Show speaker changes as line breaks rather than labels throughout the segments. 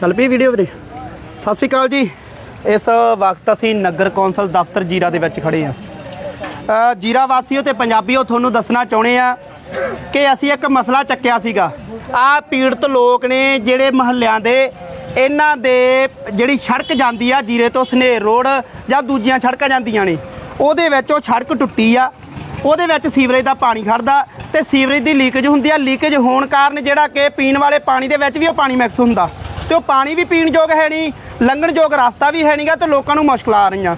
ਚੱਲ ਪਈ ਵੀਡੀਓ ਵੀਰੇ। ਸਤਿ ਸ਼੍ਰੀ ਅਕਾਲ ਜੀ। ਇਸ ਵਕਤ ਅਸੀਂ ਨਗਰ ਕੌਂਸਲ ਦਫ਼ਤਰ ਜੀਰਾ ਦੇ ਵਿੱਚ ਖੜੇ ਆ ਅ, ਜੀਰਾ ਵਾਸੀਓ ਤੇ ਪੰਜਾਬੀਓ ਤੁਹਾਨੂੰ ਦੱਸਣਾ ਚਾਹੁੰਦੇ ਆ ਕਿ ਅਸੀਂ ਇੱਕ ਮਸਲਾ ਚੱਕਿਆ ਸੀਗਾ। ਆ ਪੀੜਤ ਲੋਕ ਨੇ ਜਿਹੜੇ ਮਹੱਲਿਆਂ ਦੇ ਇਹਨਾਂ ਦੇ ਜਿਹੜੀ ਸੜਕ ਜਾਂਦੀ ਆ ਜੀਰੇ ਤੋਂ ਸਨੇਰ ਰੋਡ ਜਾਂ ਦੂਜੀਆਂ ਸੜਕਾਂ ਜਾਂਦੀਆਂ ਨੇ ਉਹਦੇ ਵਿੱਚ ਉਹ ਸੜਕ ਟੁੱਟੀ ਆ। ਉਹਦੇ ਵਿੱਚ ਸੀਵਰੇਜ ਦਾ ਪਾਣੀ ਖੜਦਾ ਤੇ ਸੀਵਰੇਜ ਦੀ ਲੀਕੇਜ ਹੁੰਦੀ ਆ। ਲੀਕੇਜ ਹੋਣ ਕਾਰਨ ਜਿਹੜਾ ਕਿ ਪੀਣ ਵਾਲੇ ਪਾਣੀ ਦੇ ਵਿੱਚ ਵੀ ਉਹ ਪਾਣੀ ਮਿਕਸ ਹੁੰਦਾ। ਤੇ ਉਹ ਪਾਣੀ ਵੀ ਪੀਣ ਯੋਗ ਹੈ ਨਹੀਂ, ਲੰਘਣ ਯੋਗ ਰਸਤਾ ਵੀ ਹੈ ਨਹੀਂਗਾ ਤੇ ਲੋਕਾਂ ਨੂੰ ਮੁਸ਼ਕਲਾਂ ਆ ਰਹੀਆਂ।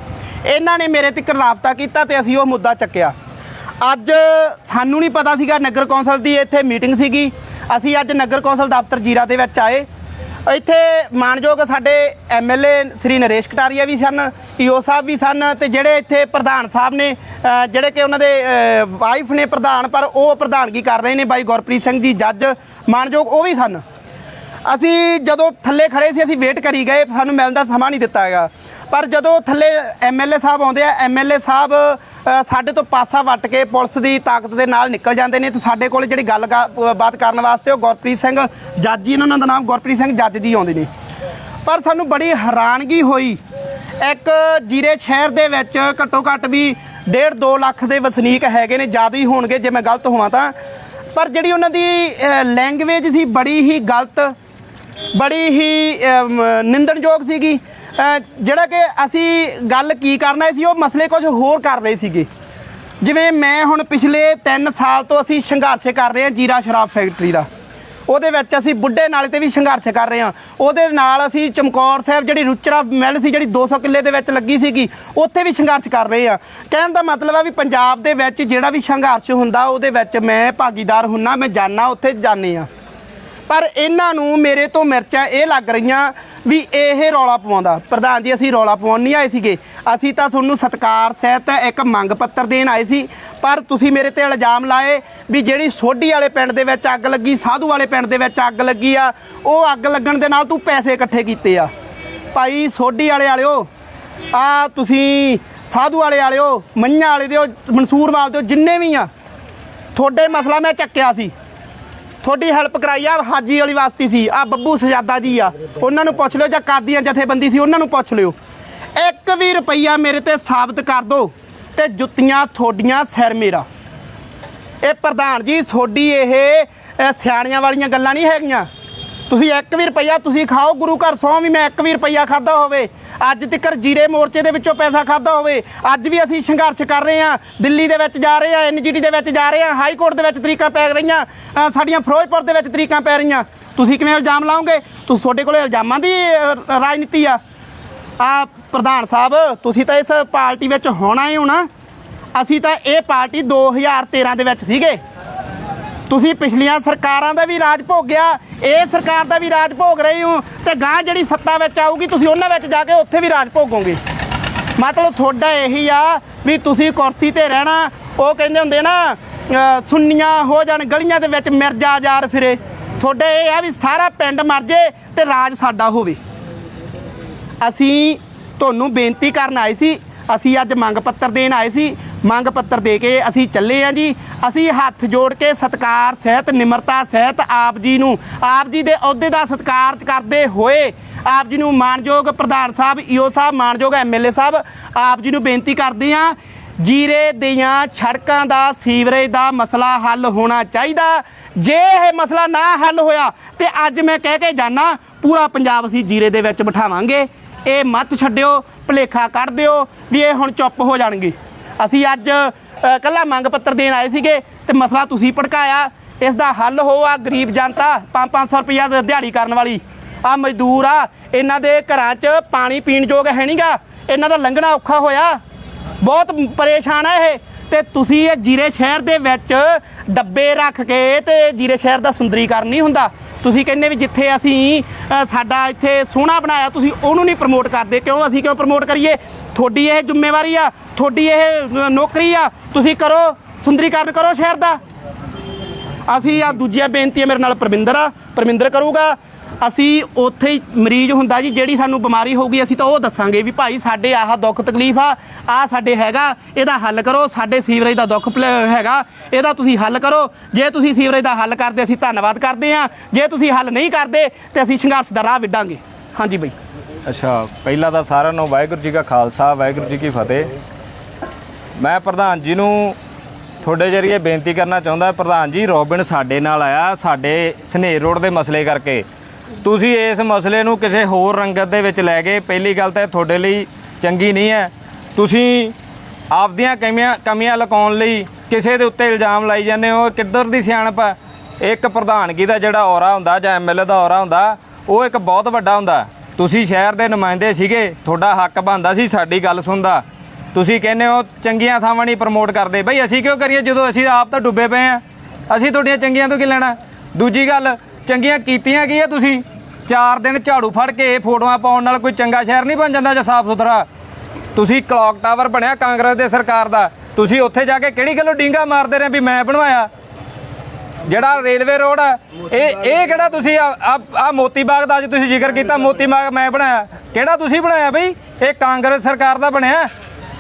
ਇਹਨਾਂ ਨੇ ਮੇਰੇ ਤੱਕ ਰਾਬਤਾ ਕੀਤਾ ਤੇ ਅਸੀਂ ਉਹ ਮੁੱਦਾ ਚੱਕਿਆ। ਅੱਜ ਸਾਨੂੰ ਨਹੀਂ ਪਤਾ ਸੀਗਾ ਨਗਰ ਕੌਂਸਲ ਦੀ ਇੱਥੇ ਮੀਟਿੰਗ ਸੀਗੀ। ਅਸੀਂ ਅੱਜ ਨਗਰ ਕੌਂਸਲ ਦਫ਼ਤਰ ਜੀਰਾ ਦੇ ਵਿੱਚ ਆਏ। ਇੱਥੇ ਮਾਨਯੋਗ ਸਾਡੇ ਐਮਐਲਏ ਸ੍ਰੀ ਨਰੇਸ਼ ਕਟਾਰੀਆ ਵੀ ਸਨ ਈਓ ਸਾਹਿਬ ਵੀ ਸਨ ਤੇ ਜਿਹੜੇ ਇੱਥੇ ਪ੍ਰਧਾਨ ਸਾਹਿਬ ਨੇ ਜਿਹੜੇ ਕਿ ਉਹਨਾਂ ਦੇ ਵਾਈਫ ਨੇ ਪ੍ਰਧਾਨ, ਪਰ ਉਹ ਪ੍ਰਧਾਨਗੀ ਕਰ ਰਹੇ ਨੇ ਬਾਈ ਗੁਰਪ੍ਰੀਤ ਸਿੰਘ ਜੀ, ਜੱਜ, ਮਾਨਯੋਗ ਉਹ ਵੀ ਸਨ। ਅਸੀਂ ਜਦੋਂ ਥੱਲੇ ਖੜੇ ਸੀ, ਅਸੀਂ ਵੇਟ ਕਰੀ ਗਏ, ਸਾਨੂੰ ਮਿਲਣ ਦਾ ਸਮਾਂ ਨਹੀਂ ਦਿੱਤਾ ਹੈਗਾ। ਪਰ ਜਦੋਂ ਥੱਲੇ ਐਮਐਲਏ ਸਾਹਿਬ ਆਉਂਦੇ ਆ ਐਮਐਲਏ ਸਾਹਿਬ ਸਾਡੇ ਤੋਂ ਪਾਸਾ ਵੱਟ ਕੇ ਪੁਲਿਸ ਦੀ ਤਾਕਤ ਦੇ ਨਾਲ ਨਿਕਲ ਜਾਂਦੇ ਨੇ, ਤੇ ਸਾਡੇ ਕੋਲ ਜਿਹੜੀ ਗੱਲ ਗਾ- ਬਾਤ ਕਰਨ ਵਾਸਤੇ ਉਹ ਗੁਰਪ੍ਰੀਤ ਸਿੰਘ ਜੱਜ ਜੀ ਉਹਨਾਂ ਦਾ ਨਾਮ ਗੁਰਪ੍ਰੀਤ ਸਿੰਘ ਜੱਜ ਜੀ ਆਉਂਦੇ ਨੇ। ਪਰ ਸਾਨੂੰ ਬੜੀ ਹੈਰਾਨਗੀ ਹੋਈ। ਇੱਕ ਜੀਰੇ ਸ਼ਹਿਰ ਦੇ ਵਿੱਚ ਘੱਟੋ ਘੱਟ ਵੀ 1.5 2 ਲੱਖ ਦੇ ਵਸਨੀਕ ਹੈਗੇ ਨੇ, ਜ਼ਿਆਦਾ ਹੀ ਹੋਣਗੇ, ਜੇ ਮੈਂ ਗਲਤ ਹੋਵਾਂ ਤਾਂ। ਪਰ ਜਿਹੜੀ ਉਹਨਾਂ ਦੀ ਲੈਂਗੁਏਜ ਸੀ, ਬੜੀ ਹੀ ਗਲਤ ਬੜੀ ਹੀ ਅਮ, ਨਿੰਦਣਯੋਗ ਸੀਗੀ। ਜਿਹੜਾ ਕਿ ਅਸੀਂ ਗੱਲ ਕੀ ਕਰਨਾ ਸੀ ਉਹ ਮਸਲੇ ਕੁਝ ਹੋਰ ਕਰ ਰਹੇ ਸੀਗੇ। ਜਿਵੇਂ ਮੈਂ ਹੁਣ ਪਿਛਲੇ 3 ਸਾਲ ਤੋਂ ਅਸੀਂ ਸੰਘਰਸ਼ ਕਰ ਰਹੇ ਹਾਂ ਜੀਰਾ ਸ਼ਰਾਬ ਫੈਕਟਰੀ ਦਾ। ਉਹਦੇ ਵਿੱਚ ਅਸੀਂ ਬੁੱਢੇ ਨਾਲੇ ਤੇ ਵੀ ਸੰਘਰਸ਼ ਕਰ ਰਹੇ ਹਾਂ। ਉਹਦੇ ਨਾਲ ਅਸੀਂ ਚਮਕੌਰ ਸਾਹਿਬ ਜਿਹੜੀ ਰੁਚਰਾ ਮਿਲ ਸੀ ਜਿਹੜੀ 200 ਕਿੱਲੇ ਦੇ ਵਿੱਚ ਲੱਗੀ ਸੀਗੀ ਉੱਥੇ ਵੀ ਸੰਘਰਸ਼ ਕਰ ਰਹੇ ਹਾਂ। ਕਹਿਣ ਦਾ ਮਤਲਬ ਆ ਵੀ ਪੰਜਾਬ ਦੇ ਵਿੱਚ ਜਿਹੜਾ ਵੀ ਸੰਘਰਸ਼ ਹੁੰਦਾ ਉਹਦੇ ਵਿੱਚ ਮੈਂ ਭਾਗੀਦਾਰ ਹੁੰਨਾ ਮੈਂ ਜਾਣਾ ਉੱਥੇ ਜਾਣੇ ਆ ਪਰ ਇਹਨਾਂ ਨੂੰ ਮੇਰੇ ਤੋਂ ਮਿਰਚਾਂ ਇਹ ਲੱਗ ਰਹੀਆਂ ਵੀ ਇਹ ਰੌਲਾ ਪਵਾਉਂਦਾ। ਪ੍ਰਧਾਨ ਜੀ, ਅਸੀਂ ਰੌਲਾ ਪਵਾਉਣ ਨਹੀਂ ਆਏ ਸੀਗੇ। ਅਸੀਂ ਤਾਂ ਤੁਹਾਨੂੰ ਸਤਕਾਰ, ਸਹਿਤ ਇੱਕ ਮੰਗ ਪੱਤਰ ਦੇਣ ਆਏ ਸੀ। ਪਰ ਤੁਸੀਂ ਮੇਰੇ ਤੇ ਇਲਜ਼ਾਮ ਲਾਏ ਵੀ ਜਿਹੜੀ ਸੋਢੀ ਵਾਲੇ ਪਿੰਡ ਦੇ ਵਿੱਚ ਅੱਗ ਲੱਗੀ, ਸਾਧੂ ਵਾਲੇ ਪਿੰਡ ਦੇ ਵਿੱਚ ਅੱਗ ਲੱਗੀ ਆ, ਉਹ ਅੱਗ ਲੱਗਣ ਦੇ ਨਾਲ ਤੂੰ ਪੈਸੇ ਇਕੱਠੇ ਕੀਤੇ ਆ। ਭਾਈ, ਸੋਢੀ ਵਾਲੇ ਵਾਲਿਓ, ਆ ਤੁਸੀਂ ਸਾਧੂ ਵਾਲੇ ਵਾਲਿਓ ਮੰਝਾਂ ਵਾਲੇ ਦਿਓ, ਮਨਸੂਰਵਾਲ ਦਿਓ, ਜਿੰਨੇ ਵੀ ਆ, ਤੁਹਾਡੇ ਮਸਲਾ ਮੈਂ ਚੱਕਿਆ ਸੀ। ਤੁਹਾਡੀ ਹੈਲਪ ਕਰਾਈ ਆ ਹਾਜੀ ਵਾਲੀ ਵਾਸਤੇ ਸੀ। ਆ ਬੱਬੂ ਸਜਾਦਾ ਜੀ ਆ। ਉਹਨਾਂ ਨੂੰ ਪੁੱਛ ਲਿਓ ਜਾਂ ਕਾਦੀਆਂ ਜਥੇਬੰਦੀ ਸੀ ਉਹਨਾਂ ਨੂੰ ਪੁੱਛ ਲਿਓ। ਇੱਕ ਵੀ ਰੁਪਈਆ ਮੇਰੇ ਤੇ ਸਾਬਤ ਕਰ ਦਿਓ ਤੇ ਜੁੱਤੀਆਂ ਤੁਹਾਡੀਆਂ ਸਿਰ ਮੇਰਾ। ਇਹ ਪ੍ਰਧਾਨ ਜੀ ਤੁਹਾਡੀ ਇਹ ਅ, ਸਿਆਣਿਆਂ ਵਾਲੀਆਂ ਗੱਲਾਂ ਨਹੀਂ ਹੈਗੀਆਂ। ਤੁਸੀਂ ਇੱਕ ਵੀ ਰੁਪਈਆ ਤੁਸੀਂ ਖਾਓ, ਗੁਰੂ ਘਰ ਸੌ ਵੀ ਮੈਂ ਇੱਕ ਵੀ ਰੁਪਈਆ ਖਾਦਾ ਹੋਵੇ। ਅੱਜ ਤੱਕ ਜੀਰੇ ਮੋਰਚੇ ਦੇ ਵਿੱਚੋਂ ਪੈਸਾ ਖਾਦਾ ਹੋਵੇ। ਅੱਜ ਵੀ ਅਸੀਂ ਸੰਘਰਸ਼ ਕਰ ਰਹੇ ਹਾਂ, ਦਿੱਲੀ ਦੇ ਵਿੱਚ ਜਾ ਰਹੇ ਹਾਂ ਐਨਜੀਟੀ ਦੇ ਵਿੱਚ ਜਾ ਰਹੇ ਹਾਂ, ਹਾਈ ਕੋਰਟ ਦੇ ਵਿੱਚ ਤਰੀਕਾਂ ਪੈ ਰਹੀਆਂ ਸਾਡੀਆਂ ਫਿਰੋਜ਼ਪੁਰ ਦੇ ਵਿੱਚ ਤਰੀਕਾਂ ਪੈ ਰਹੀਆਂ। ਤੁਸੀਂ ਕਿਵੇਂ ਇਲਜ਼ਾਮ ਲਾਓਗੇ? ਤੁਸੀਂ ਤੁਹਾਡੇ ਕੋਲ ਇਲਜ਼ਾਮਾਂ ਦੀ ਰਾਜਨੀਤੀ ਆ। ਆ ਪ੍ਰਧਾਨ ਸਾਹਿਬ, ਤੁਸੀਂ ਤਾਂ ਇਸ ਪਾਰਟੀ ਵਿੱਚ ਹੋਣਾ ਹੀ ਹੋਣਾ। ਅਸੀਂ ਤਾਂ ਇਹ ਪਾਰਟੀ 2013 ਦੇ ਵਿੱਚ ਸੀਗੇ। ਤੁਸੀਂ ਪਿਛਲੀਆਂ ਸਰਕਾਰਾਂ ਦਾ ਵੀ ਰਾਜ ਭੋਗਿਆ ਇਹ ਸਰਕਾਰ ਦਾ ਵੀ ਰਾਜ ਭੋਗ ਰਹੇ ਹੋ ਤੇ ਗਾਂ ਜਿਹੜੀ ਸੱਤਾ ਵਿੱਚ ਆਊਗੀ ਤੁਸੀਂ ਉਹਨਾਂ ਵਿੱਚ ਜਾ ਕੇ ਉੱਥੇ ਵੀ ਰਾਜ ਭੋਗੋਗੇ। ਮਤਲਬ ਤੁਹਾਡਾ ਇਹੀ ਆ ਵੀ ਤੁਸੀਂ ਕੁਰਸੀ ਤੇ ਰਹਿਣਾ ਉਹ ਕਹਿੰਦੇ ਹੁੰਦੇ ਨਾ ਅ, ਸੁੰਨੀਆਂ ਹੋ ਜਾਣ ਗਲੀਆਂ ਦੇ ਵਿੱਚ ਮਿਰਜ਼ਾ ਜਾਰ ਫਿਰੇ। ਤੁਹਾਡਾ ਇਹ ਆ ਵੀ ਸਾਰਾ ਪਿੰਡ ਮਰ ਜੇ ਤੇ ਰਾਜ ਸਾਡਾ ਹੋਵੇ। ਅਸੀਂ ਤੁਹਾਨੂੰ ਬੇਨਤੀ ਕਰਨ ਆਏ ਸੀ ਅਸੀਂ ਅੱਜ ਮੰਗ ਪੱਤਰ ਦੇਣ ਆਏ ਸੀ ਮੰਗ ਪੱਤਰ ਦੇ ਕੇ ਅਸੀਂ ਚੱਲੇ ਆਂ ਜੀ। ਅਸੀਂ ਹੱਥ ਜੋੜ ਕੇ ਸਤਕਾਰ, ਸਹਿਤ, ਨਿਮਰਤਾ, ਸਹਿਤ ਆਪ ਜੀ ਨੂੰ। ਆਪ ਜੀ ਦੇ ਅਹੁਦੇ ਦਾ ਸਤਕਾਰ ਕਰਦੇ ਹੋਏ ਆਪ ਜੀ ਨੂੰ ਮਾਨਯੋਗ ਪ੍ਰਧਾਨ ਸਾਹਿਬ, ਈਓ ਸਾਹਿਬ, ਮਾਨਯੋਗ ਐਮਐਲਏ ਸਾਹਿਬ, ਆਪ ਜੀ ਨੂੰ ਬੇਨਤੀ ਕਰਦੇ ਆਂ, ਜੀਰੇ ਦੀਆਂ ਸੜਕਾਂ ਦਾ ਸੀਵਰੇਜ ਦਾ ਮਸਲਾ ਹੱਲ ਹੋਣਾ ਚਾਹੀਦਾ। ਜੇ ਇਹ ਮਸਲਾ ਨਾ ਹੱਲ ਹੋਇਆ ਤੇ ਅੱਜ ਮੈਂ ਕਹਿ ਕੇ ਜਾਣਾ ਪੂਰਾ ਪੰਜਾਬ ਅਸੀਂ ਜੀਰੇ ਦੇ ਵਿੱਚ ਬਿਠਾਵਾਂਗੇ। ਇਹ ਮਤ ਛੱਡਿਓ, ਭਲੇਖਾ ਕੱਢ ਦਿਓ ਵੀ ਇਹ ਹੁਣ ਚੁੱਪ ਹੋ ਜਾਣਗੇ। ਅਸੀਂ ਅੱਜ ਅ, ਕੱਲਾ ਮੰਗ ਪੱਤਰ ਦੇਣ ਆਏ ਸੀਗੇ ਤੇ ਮਸਲਾ ਤੁਸੀਂ ਭੜਕਾਇਆ। ਇਸ ਦਾ ਹੱਲ ਹੋ ਆ ਗਰੀਬ ਜਨਤਾ 5-500 ਰੁਪਈਆ ਦਿਹਾੜੀ ਕਰਨ ਵਾਲੀ। ਆ ਮਜ਼ਦੂਰ ਆ ਇਹਨਾਂ ਦੇ ਘਰਾਂ 'ਚ ਪਾਣੀ ਪੀਣ ਯੋਗ ਹੈ ਨਹੀਂਗਾ ਇਹਨਾਂ ਦਾ ਲੰਘਣਾ ਔਖਾ ਹੋਇਆ। ਬਹੁਤ ਪਰੇਸ਼ਾਨ ਆ ਇਹ। ਤੇ ਤੁਸੀਂ ਇਹ ਜੀਰੇ ਸ਼ਹਿਰ ਦੇ ਵਿੱਚ ਡੱਬੇ ਰੱਖ ਕੇ ਤੇ ਜੀਰੇ ਸ਼ਹਿਰ ਦਾ ਸੁੰਦਰੀਕਰਨ ਨਹੀਂ ਹੁੰਦਾ। ਤੁਸੀਂ ਕਹਿੰਦੇ ਵੀ ਜਿੱਥੇ ਅਸੀਂ ਸਾਡਾ ਇੱਥੇ ਸੋਹਣਾ ਬਣਾਇਆ, ਤੁਸੀਂ ਉਹਨੂੰ ਨਹੀਂ ਪ੍ਰਮੋਟ ਕਰਦੇ। ਕਿਉਂ? ਅਸੀਂ ਕਿਉਂ ਪ੍ਰਮੋਟ ਕਰੀਏ? ਤੁਹਾਡੀ ਇਹ ਜ਼ਿੰਮੇਵਾਰੀ ਆ, ਤੁਹਾਡੀ ਇਹ ਨੌਕਰੀ ਆ। ਤੁਸੀਂ ਕਰੋ, ਸੁੰਦਰੀਕਰਨ ਕਰੋ ਸ਼ਹਿਰ ਦਾ। ਅਸੀਂ ਆ ਦੂਜੀਆਂ ਬੇਨਤੀ ਮੇਰੇ ਨਾਲ ਪਰਮਿੰਦਰ ਆ। ਪਰਮਿੰਦਰ ਕਰੂਗਾ। ਅਸੀਂ ਉੱਥੇ ਹੀ ਮਰੀਜ਼ ਹੁੰਦਾ ਜੀ, ਜਿਹੜੀ ਸਾਨੂੰ ਬਿਮਾਰੀ ਹੋਊਗੀ, ਅਸੀਂ ਤਾਂ ਉਹ ਦੱਸਾਂਗੇ ਵੀ ਭਾਈ ਸਾਡੇ ਆਹ ਦੁੱਖ ਤਕਲੀਫ ਆ ਆ ਸਾਡੇ ਹੈਗਾ, ਇਹਦਾ ਹੱਲ ਕਰੋ, ਸਾਡੇ ਸੀਵਰੇਜ ਦਾ ਦੁੱਖ ਪਲ- ਹੈਗਾ, ਇਹਦਾ ਤੁਸੀਂ ਹੱਲ ਕਰੋ। ਜੇ ਤੁਸੀਂ ਸੀਵਰੇਜ ਦਾ ਹੱਲ ਕਰਦੇ, ਅਸੀਂ ਧੰਨਵਾਦ ਕਰਦੇ ਹਾਂ। ਜੇ ਤੁਸੀਂ ਹੱਲ ਨਹੀਂ ਕਰਦੇ, ਤੇ ਅਸੀਂ ਸੰਘਰਸ਼ ਦਾ ਰਾਹ ਵਿੱਢਾਂਗੇ। ਹਾਂਜੀ ਬਈ।
ਅੱਛਾ, ਪਹਿਲਾਂ ਤਾਂ ਸਾਰਿਆਂ ਨੂੰ ਵਾਹਿਗੁਰੂ ਜੀ ਕਾ ਖਾਲਸਾ, ਵਾਹਿਗੁਰੂ ਜੀ ਕੀ ਫਤਿਹ। ਮੈਂ ਪ੍ਰਧਾਨ ਜੀ ਨੂੰ ਤੁਹਾਡੇ ਜਰੀਏ ਬੇਨਤੀ ਕਰਨਾ ਚਾਹੁੰਦਾ, ਪ੍ਰਧਾਨ ਜੀ, ਰੋਬਿਨ ਸਾਡੇ ਨਾਲ ਆਇਆ, ਸਾਡੇ ਸਨੇਹ ਰੋਡ ਦੇ ਮਸਲੇ ਕਰਕੇ। ਤੁਸੀਂ ਇਸ ਮਸਲੇ ਨੂੰ ਕਿਸੇ ਹੋਰ ਰੰਗਤ ਦੇ ਵਿੱਚ ਲੈ ਗਏ। ਪਹਿਲੀ ਗੱਲ ਤਾਂ ਤੁਹਾਡੇ ਲਈ ਚੰਗੀ ਨਹੀਂ ਹੈ। ਤੁਸੀਂ ਆਪਦੀਆਂ ਕਮੀਆਂ ਕਮੀਆਂ ਲੁਕਾਉਣ ਲਈ ਕਿਸੇ ਦੇ ਉੱਤੇ ਇਲਜ਼ਾਮ ਲਾਈ ਜਾਂਦੇ ਹੋ। ਕਿੱਧਰ ਦੀ ਸਿਆਣਪ ਹੈ ਇੱਕ ਪ੍ਰਧਾਨਗੀ ਦਾ ਜਿਹੜਾ ਔਰਾ ਹੁੰਦਾ ਜਾਂ ਐਮਐਲਏ ਦਾ ਔਰਾ ਹੁੰਦਾ, ਉਹ ਇੱਕ ਬਹੁਤ ਵੱਡਾ ਹੁੰਦਾ। ਤੁਸੀਂ ਸ਼ਹਿਰ ਦੇ ਨੁਮਾਇੰਦੇ ਸੀਗੇ, ਤੁਹਾਡਾ ਹੱਕ ਬਣਦਾ ਸੀ ਸਾਡੀ ਗੱਲ ਸੁਣਦਾ। ਤੁਸੀਂ ਕਹਿੰਦੇ ਹੋ, ਚੰਗੀਆਂ ਥਾਵਾਂ ਨਹੀਂ ਪ੍ਰਮੋਟ ਕਰਦੇ। ਬਈ ਅਸੀਂ ਕਿਉਂ ਕਰੀਏ? ਜਦੋਂ ਅਸੀਂ ਆਪ ਤਾਂ ਡੁੱਬੇ ਪਏ ਆ। ਅਸੀਂ ਤੁਹਾਡੀਆਂ ਚੰਗੀਆਂ ਤੋਂ ਕੀ ਲੈਣਾ? ਦੂਜੀ ਗੱਲ ਚੰਗੀਆਂ ਕੀਤੀਆਂ ਕੀ ਆ ਤੁਸੀਂ? ਚਾਰ ਦਿਨ ਝਾੜੂ ਫੜ ਕੇ ਫੋਟੋਆਂ ਪਾਉਣ ਨਾਲ ਕੋਈ ਚੰਗਾ ਸ਼ਹਿਰ ਨਹੀਂ ਬਣ ਜਾਂਦਾ ਜਾਂ ਸਾਫ਼ ਸੁਥਰਾ? ਤੁਸੀਂ ਕਲੌਕ ਟਾਵਰ ਬਣਿਆ ਕਾਂਗਰਸ ਦੇ ਸਰਕਾਰ ਦਾ। ਤੁਸੀਂ ਉੱਥੇ ਜਾ ਕੇ ਕਿਹੜੀ ਗੱਲੋਂ ਡਿੰਗਾ ਮਾਰਦੇ ਰਹੇ ਵੀ ਮੈਂ ਬਣਵਾਇਆ? ਜਿਹੜਾ ਰੇਲਵੇ ਰੋਡ ਆ, ਇਹ ਇਹ ਕਿਹੜਾ ਤੁਸੀਂ ਆ ਆ ਮੋਤੀ ਬਾਗ ਦਾ ਅੱਜ ਤੁਸੀਂ ਜ਼ਿਕਰ ਕੀਤਾ, ਮੋਤੀ ਬਾਗ ਮੈਂ ਬਣਾਇਆ। ਕਿਹੜਾ ਤੁਸੀਂ ਬਣਾਇਆ ਬਈ? ਇਹ ਕਾਂਗਰਸ ਸਰਕਾਰ ਦਾ ਬਣਿਆ।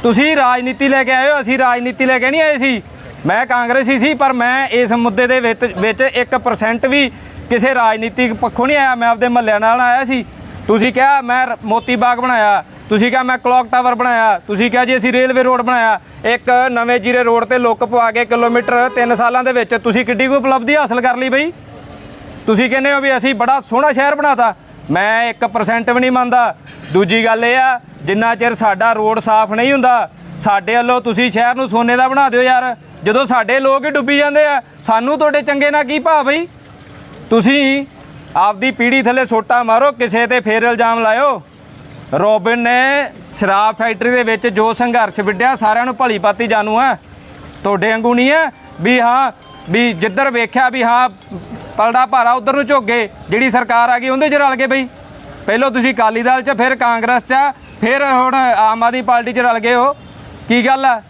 ਤੁਸੀਂ ਰਾਜਨੀਤੀ ਲੈ ਕੇ ਆਏ ਹੋ, ਅਸੀਂ ਰਾਜਨੀਤੀ ਲੈ ਕੇ ਨਹੀਂ ਆਏ ਸੀ। ਮੈਂ ਕਾਂਗਰਸੀ ਸੀ, ਪਰ ਮੈਂ ਇਸ ਮੁੱਦੇ ਦੇ ਵਿੱਚ ਵਿੱਚ 1% ਵੀ ਕਿਸੇ ਰਾਜਨੀਤਿਕ ਪੱਖੋਂ ਨਹੀਂ ਆਇਆ, ਮੈਂ ਆਪਦੇ ਮਹੱਲਿਆਂ ਨਾਲ ਆਇਆ ਸੀ। ਤੁਸੀਂ ਕਿਹਾ ਮੈਂ ਮੋਤੀ ਬਾਗ ਬਣਾਇਆ, ਤੁਸੀਂ ਕਿਹਾ ਮੈਂ ਕਲੌਕ ਟਾਵਰ ਬਣਾਇਆ, ਤੁਸੀਂ ਕਿਹਾ ਜੀ ਅਸੀਂ ਰੇਲਵੇ ਰੋਡ ਬਣਾਇਆ। ਇੱਕ ਨਵੇਂ ਜੀਰੇ ਰੋਡ ਤੇ ਲੁੱਕ ਪਵਾ ਕੇ ਕਿਲੋਮੀਟਰ 3 ਸਾਲਾਂ ਦੇ ਵਿੱਚ ਤੁਸੀਂ ਕਿੱਡੀ ਕੋਈ ਉਪਲਬਧੀ ਹਾਸਲ ਕਰ ਲਈ ਬਈ? ਤੁਸੀਂ ਕਹਿੰਦੇ ਹੋ ਵੀ ਅਸੀਂ ਬੜਾ ਸੋਹਣਾ ਸ਼ਹਿਰ ਬਣਾਤਾ। ਮੈਂ 1% ਵੀ ਨਹੀਂ ਮੰਨਦਾ। ਦੂਜੀ ਗੱਲ ਇਹ ਆ, ਜਿੰਨਾ ਚਿਰ ਸਾਡਾ ਰੋਡ ਸਾਫ਼ ਨਹੀਂ ਹੁੰਦਾ, ਸਾਡੇ ਵੱਲੋਂ ਤੁਸੀਂ ਸ਼ਹਿਰ ਨੂੰ ਸੋਨੇ ਦਾ ਬਣਾ ਦਿਓ ਯਾਰ। ਜਦੋਂ ਸਾਡੇ ਲੋਕ ਹੀ ਡੁੱਬੀ ਜਾਂਦੇ ਆ, ਸਾਨੂੰ ਤੁਹਾਡੇ ਚੰਗੇ ਨਾਲ ਕੀ ਭਾਅ ਬਈ? ਤੁਸੀਂ ਆਪਦੀ ਪੀੜੀ ਥੱਲੇ ਸੋਟਾ ਮਾਰੋ ਕਿਸੇ ਤੇ ਫੇਰ ਇਲਜ਼ਾਮ ਲਾਇਓ। ਰੋਬਿਨ ਨੇ ਸ਼ਰਾਬ ਫੈਕਟਰੀ ਦੇ ਵਿੱਚ ਜੋ ਸੰਘਰਸ਼ ਵਿੱਢਿਆ ਸਾਰਿਆਂ ਨੂੰ ਭਲੀ ਪਾਤੀ ਜਾਣੂ ਹੈ। ਤੁਹਾਡੇ ਵਾਂਗੂ ਨਹੀਂ ਹੈ ਵੀ ਹਾਂ ਵੀ ਜਿੱਧਰ ਵੇਖਿਆ ਵੀ ਹਾਂ ਪਲੜਾ ਭਾਰਾ ਉਧਰ ਨੂੰ ਝੋਗੇ ਜਿਹੜੀ ਸਰਕਾਰ ਆ ਗਈ ਉਹਦੇ 'ਚ ਰਲ ਗਏ ਬਈ। ਪਹਿਲਾਂ ਤੁਸੀਂ ਅਕਾਲੀ ਦਲ 'ਚ ਫਿਰ ਕਾਂਗਰਸ 'ਚ ਫਿਰ ਹੁਣ ਆਮ ਆਦਮੀ ਪਾਰਟੀ 'ਚ ਰਲ ਗਏ ਹੋ। ਕੀ ਗੱਲ ਆ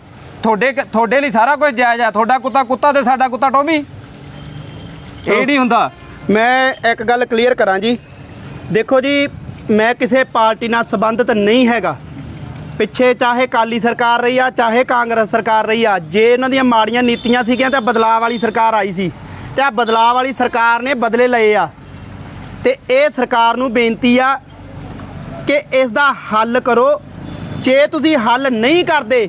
ਤੁਹਾਡੇ ਤੁਹਾਡੇ ਲਈ ਸਾਰਾ ਕੁਝ ਜਾਇਜ਼ ਆ ਤੁਹਾਡਾ ਕੁੱਤਾ ਕੁੱਤਾ ਤੇ ਸਾਡਾ ਕੁੱਤਾ ਟੋਮੀ। ਇਹ ਨਹੀਂ ਹੁੰਦਾ।
ਮੈਂ ਇੱਕ ਗੱਲ ਕਲੀਅਰ ਕਰਾਂ ਜੀ। ਦੇਖੋ ਜੀ, ਮੈਂ ਕਿਸੇ ਪਾਰਟੀ ਨਾਲ ਸੰਬੰਧਿਤ ਨਹੀਂ ਹੈਗਾ। ਪਿੱਛੇ ਚਾਹੇ ਕਾਲੀ ਸਰਕਾਰ ਰਹੀ ਆ, ਚਾਹੇ ਕਾਂਗਰਸ ਸਰਕਾਰ ਰਹੀ ਆ, ਜੇ ਇਹਨਾਂ ਦੀਆਂ ਮਾੜੀਆਂ ਨੀਤੀਆਂ ਸੀਗੀਆਂ ਤਾਂ ਬਦਲਾਅ ਵਾਲੀ ਸਰਕਾਰ ਆਈ ਸੀ। ਤੇ ਆ ਬਦਲਾਅ ਵਾਲੀ ਸਰਕਾਰ ਨੇ ਬਦਲੇ ਲਏ ਆ। ਤੇ ਇਹ ਸਰਕਾਰ ਨੂੰ ਬੇਨਤੀ ਆ ਕਿ ਇਸ ਦਾ ਹੱਲ ਕਰੋ। ਜੇ ਤੁਸੀਂ ਹੱਲ ਨਹੀਂ ਕਰਦੇ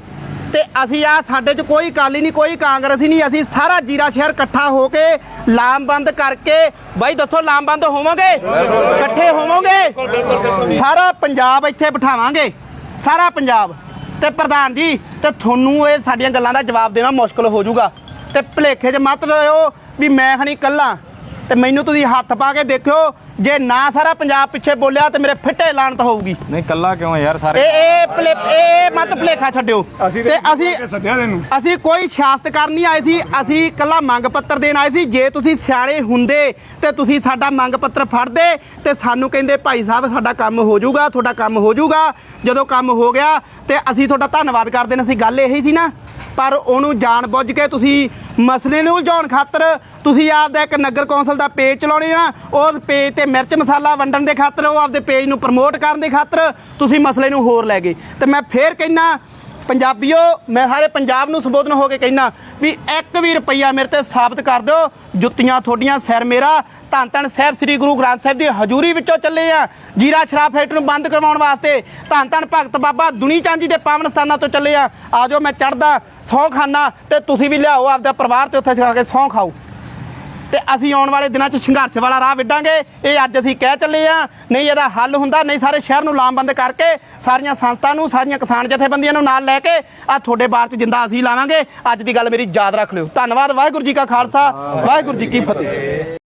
ਤੇ ਅਸੀਂ ਆ ਸਾਡੇ 'ਚ ਕੋਈ ਕਾਲੀ ਨਹੀਂ, ਕੋਈ ਕਾਂਗਰਸੀ ਨਹੀਂ, ਅਸੀਂ ਸਾਰਾ ਜੀਰਾ ਸ਼ਹਿਰ ਇਕੱਠਾ ਹੋ ਕੇ ਲਾਮਬੰਦ ਕਰਕੇ, ਬਾਈ ਦੱਸੋ ਲਾਮਬੰਦ ਹੋਵਾਂਗੇ? ਇਕੱਠੇ ਹੋਵੋਗੇ? ਸਾਰਾ ਪੰਜਾਬ ਇੱਥੇ ਬਿਠਾਵਾਂਗੇ, ਸਾਰਾ ਪੰਜਾਬ। ਤੇ ਪ੍ਰਧਾਨ ਜੀ, ਤੇ ਤੁਹਾਨੂੰ ਇਹ ਸਾਡੀਆਂ ਗੱਲਾਂ ਦਾ ਜਵਾਬ ਦੇਣਾ ਮੁਸ਼ਕਲ ਹੋ ਜਾਊਗਾ। ਤੇ ਭਲੇਖੇ 'ਚ ਮਤ ਲਿਓ ਵੀ ਮੈਂ ਹਣੀ ਕੱਲਾ। ਤੇ ਮੈਨੂੰ ਤੁਸੀਂ ਹੱਥ ਪਾ ਕੇ ਦੇਖਿਓ ਜੇ ਨਾ ਸਾਰਾ ਪੰਜਾਬ ਪਿੱਛੇ ਬੋਲਿਆ ਤੇ ਮੇਰੇ ਫਿੱਟੇ ਲਾਣਤ ਹੋਊਗੀ।
ਨਹੀਂ ਕੱਲਾ ਕਿਉਂ ਯਾਰ ਸਾਰੇ
ਇਹ ਇਹ ਭਲੇ ਇਹ ਮਤ ਭਲੇਖਾ ਛੱਡਿਓ। ਤੇ ਅਸੀਂ
ਸੱਦਿਆ ਤੈਨੂੰ।
ਅਸੀਂ ਕੋਈ ਸਿਆਸਤ ਕਰਨ ਨਹੀਂ ਆਏ ਸੀ ਅਸੀਂ ਕੱਲਾ ਮੰਗ ਪੱਤਰ ਦੇਣ ਆਏ ਸੀ। ਜੇ ਤੁਸੀਂ ਸਿਆਣੇ ਹੁੰਦੇ ਤੇ ਤੁਸੀਂ ਸਾਡਾ ਮੰਗ ਪੱਤਰ ਫੜਦੇ ਤੇ ਸਾਨੂੰ ਕਹਿੰਦੇ ਭਾਈ ਸਾਹਿਬ ਸਾਡਾ ਕੰਮ ਹੋ ਜਾਊਗਾ ਤੁਹਾਡਾ ਕੰਮ ਹੋ ਜਾਊਗਾ। ਜਦੋਂ ਕੰਮ ਹੋ ਗਿਆ ਤੇ ਅਸੀਂ ਤੁਹਾਡਾ ਧੰਨਵਾਦ ਕਰਦੇ ਨੇ। ਅਸੀਂ ਗੱਲ ਇਹੀ ਸੀ ਨਾ ਪਰ ਉਹਨੂੰ ਜਾਣ ਬੁੱਝ ਕੇ ਤੁਸੀਂ ਮਸਲੇ ਨੂੰ ਉਲਝਾਉਣ ਖਾਤਰ ਤੁਸੀਂ ਆਪਦਾ ਇੱਕ ਨਗਰ ਕੌਂਸਲ ਦਾ ਪੇਜ ਚਲਾਉਣੇ ਆ। ਉਸ ਪੇਜ ਤੇ ਮਿਰਚ ਮਸਾਲਾ ਵੰਡਣ ਦੇ ਖਾਤਰ, ਉਹ ਆਪਦੇ ਪੇਜ ਨੂੰ ਪ੍ਰਮੋਟ ਕਰਨ ਦੇ ਖਾਤਰ ਤੁਸੀਂ ਮਸਲੇ ਨੂੰ ਹੋਰ ਲੈ ਗਏ। ਤੇ ਮੈਂ ਫੇਰ ਕਹਿਣਾ ਪੰਜਾਬੀਓ, ਮੈਂ ਸਾਰੇ ਪੰਜਾਬ ਨੂੰ ਸੰਬੋਧਨ ਹੋ ਕੇ ਕਹਿਣਾ ਵੀ ਇੱਕ ਵੀ ਰੁਪਈਆ ਮੇਰੇ ਤੇ ਸਾਬਤ ਕਰ ਦਿਓ। ਜੁੱਤੀਆਂ ਤੁਹਾਡੀਆਂ, ਸਿਰ ਮੇਰਾ। ਧੰਨ ਧੰਨ ਸਾਹਿਬ ਸ੍ਰੀ ਗੁਰੂ ਗ੍ਰੰਥ ਸਾਹਿਬ ਦੀ ਹਜ਼ੂਰੀ ਵਿੱਚੋਂ ਚੱਲੇ ਆ। ਜੀਰਾ ਸ਼ਰਾਬ ਫੈਕਟਰੀ ਨੂੰ ਬੰਦ ਕਰਵਾਉਣ ਵਾਸਤੇ ਧੰਨ ਧੰਨ ਭਗਤ ਬਾਬਾ ਦੁਨੀ ਚਾਂਦੀ ਦੇ ਪਾਵਨ ਸਥਾਨਾਂ ਤੋਂ ਚੱਲੇ ਆ। ਆਜੋ ਮੈਂ ਚੜਦਾ ਸਹੁੰ ਖਾਨਾ ਤੇ ਤੁਸੀਂ ਵੀ ਲਿਆਓ, ਆਪਦਾ ਪਰਿਵਾਰ ਤੇ ਉੱਥੇ ਜਾ ਕੇ ਸਹੁੰ ਖਾਓ। ਤੇ ਅਸੀਂ ਆਉਣ ਵਾਲੇ ਦਿਨਾਂ 'ਚ ਸੰਘਰਸ਼ ਵਾਲਾ ਰਾਹ ਵਿੱਢਾਂਗੇ। ਇਹ ਅੱਜ ਅਸੀਂ ਕਹਿ ਚੱਲੇ ਆ ਨਹੀਂ ਇਹਦਾ ਹੱਲ ਹੁੰਦਾ, ਨਹੀਂ ਸਾਰੇ ਸ਼ਹਿਰ ਨੂੰ ਲਾਮਬੰਦ ਕਰਕੇ ਸਾਰੀਆਂ ਸੰਸਥਾ ਨੂੰ, ਸਾਰੀਆਂ ਕਿਸਾਨ ਜਥੇਬੰਦੀਆਂ ਨੂੰ ਨਾਲ ਲੈ ਕੇ ਆ ਤੁਹਾਡੇ ਬਾਰ 'ਚ ਜਿੰਦਾ ਅਸੀਂ ਲਾਵਾਂਗੇ। ਅੱਜ ਦੀ ਗੱਲ ਮੇਰੀ ਯਾਦ ਰੱਖ ਲਿਓ। ਧੰਨਵਾਦ, ਵਾਹਿਗੁਰੂ ਜੀ ਕਾ ਖਾਲਸਾ, ਵਾਹਿਗੁਰੂ ਜੀ ਕੀ ਫਤਿਹ।